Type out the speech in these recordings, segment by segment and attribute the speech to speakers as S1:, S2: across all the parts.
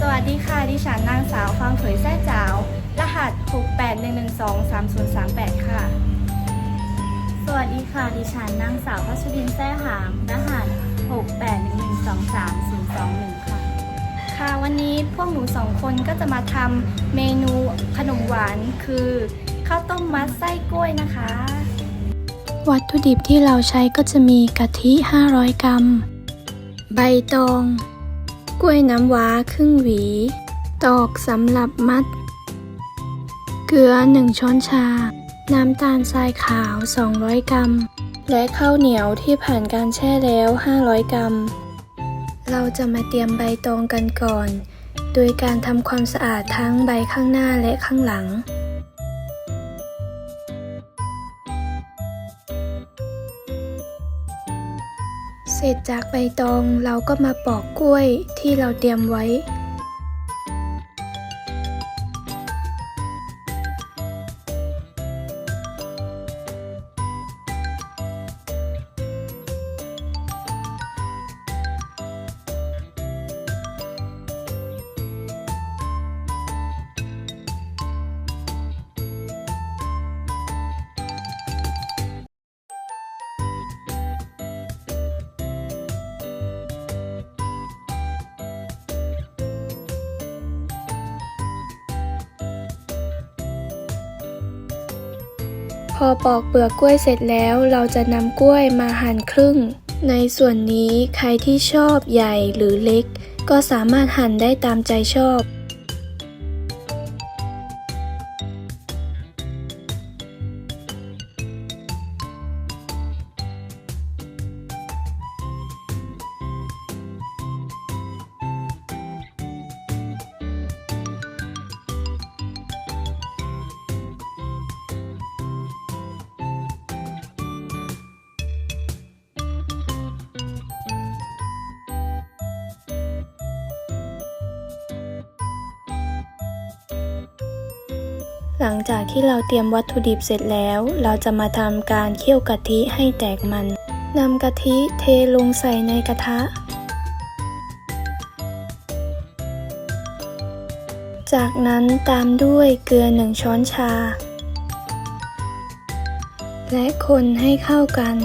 S1: สวัสดีค่ะ ดิฉันนางสาวฟางเผยแซ่จาวรหัส 681123038 ค่ะ
S2: สวัสดีค่ะ ดิฉันนางสาวพัชรินแท้หาม รหัส 681123021 ค่ะ
S1: ค่ะ วันนี้พวกหนูสองคนก็จะมาทำเมนูขนมหวานคือข้าวต้มมัดไส้กล้วยนะคะ
S3: วัตถุดิบที่เราใช้ก็จะมีกะทิ 500 กรัม ใบตอง กล้วยน้ำว้าครึ่งหวี ตอกสำหรับมัด เกลือ 1 ช้อนชา น้ำตาลทรายขาว 200 กรัม และข้าวเหนียวที่ผ่านการแช่แล้ว 500 กรัม เราจะมาเตรียมใบตองกันก่อน โดยการทำความสะอาดทั้งใบข้างหน้าและข้างหลัง เสร็จจากใบตองเราก็มาปอกกล้วยที่เราเตรียมไว้ พอปอกเปลือกกล้วยเสร็จแล้ว เราจะนำกล้วยมาหั่นครึ่ง ในส่วนนี้ใครที่ชอบใหญ่หรือเล็ก ก็สามารถหั่นได้ตามใจชอบ หลังจากที่เราเตรียมวัตถุดิบเสร็จแล้ว เราจะมาทำการเคี่ยวกะทิให้แตกมันนำกะทิเทลงใส่ในกระทะ จากนั้นตามด้วยเกลือหนึ่งช้อนชา และคนให้เข้ากัน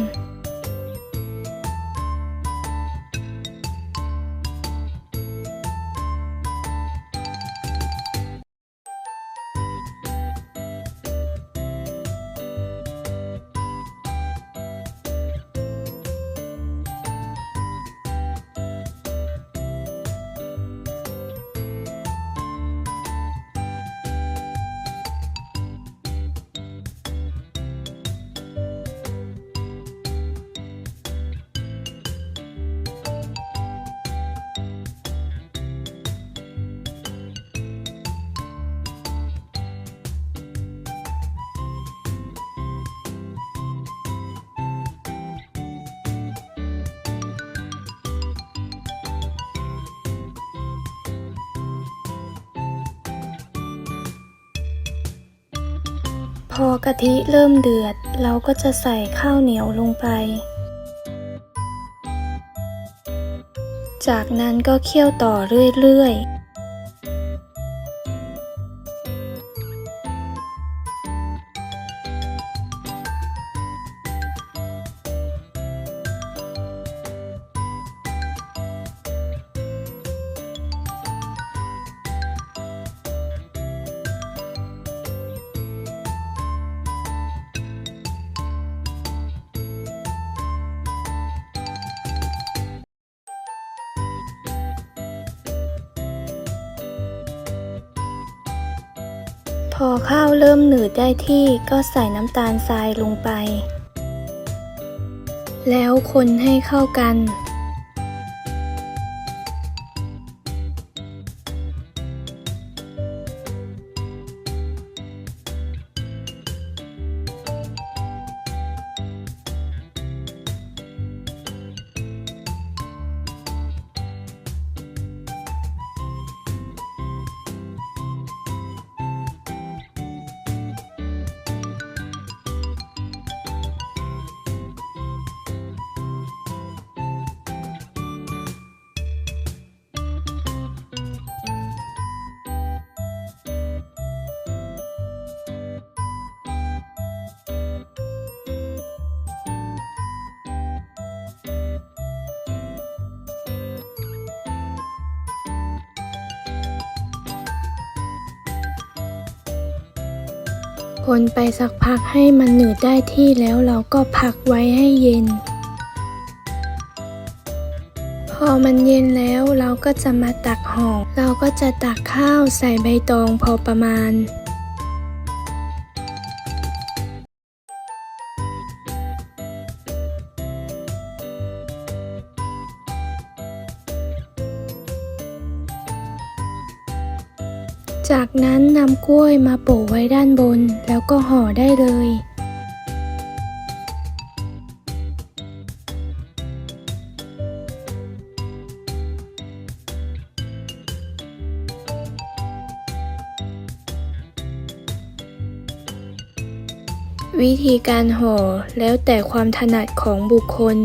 S3: พอกะทิเริ่มเดือด เราก็จะใส่ข้าวเหนียวลงไป จากนั้นก็เคี่ยวต่อเรื่อยๆ อข้าวเริ่มหนืดได้ที่ก็ใส่น้ำตาลทรายลงไป แล้วคนให้เข้ากัน คนไปสักพักให้มันหนืดได้ที่แล้วเราก็พักไว้ให้เย็น พอมันเย็นแล้วเราก็จะมาตักห่อเราก็จะตักข้าวใส่ใบตองพอประมาณ จากนั้นนำกล้วยมาโปะไว้ด้านบน แล้วก็ห่อได้เลย วิธีการห่อแล้วแต่ความถนัดของบุคคล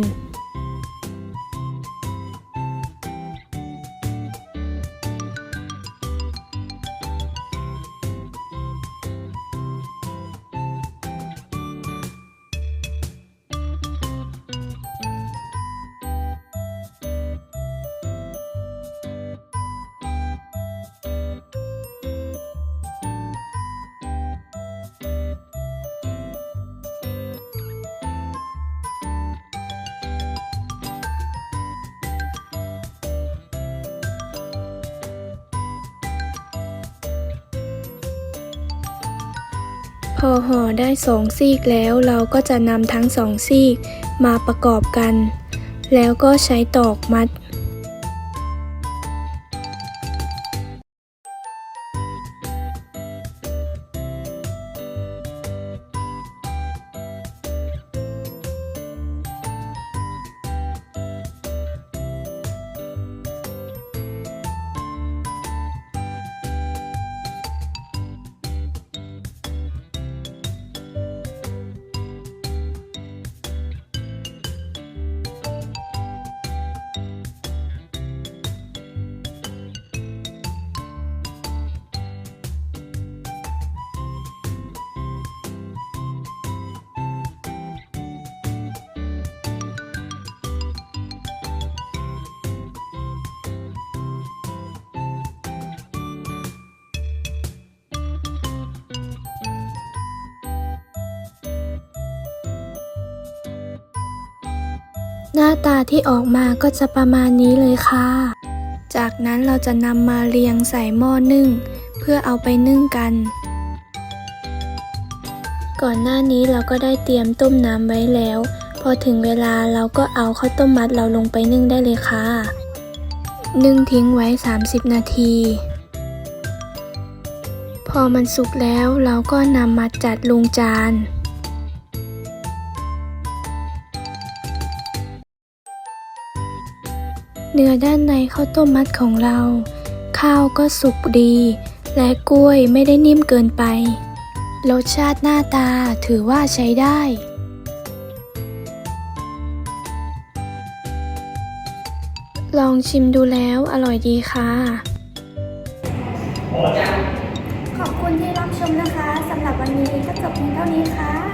S3: พอห่อได้สองซีกแล้วเราก็จะนำทั้งสองซีกมาประกอบกัน แล้วก็ใช้ตอกมัด หน้าตาที่ออกมาก็จะประมาณนี้เลยค่ะ จากนั้นเราจะนำมาเรียงใส่หม้อนึ่ง เพื่อเอาไปนึ่งกัน ก่อนหน้านี้เราก็ได้เตรียมต้มน้ำไว้แล้ว พอถึงเวลาเราก็เอาข้าวต้มมัดเราลงไปนึ่งได้เลยค่ะ นึ่งทิ้งไว้ 30 นาที พอมันสุกแล้วเราก็นำมาจัดลงจาน เนื้อด้านในข้าวต้มมัดของเรา ข้าวก็สุกดี และกล้วยไม่ได้นิ่มเกินไป รสชาติหน้าตาถือว่าใช้ได้ ลองชิมดูแล้วอร่อยดีค่ะ
S1: ขอบคุณที่รับชมนะคะสำหรับวันนี้ก็จบเพียงเท่านี้ค่ะ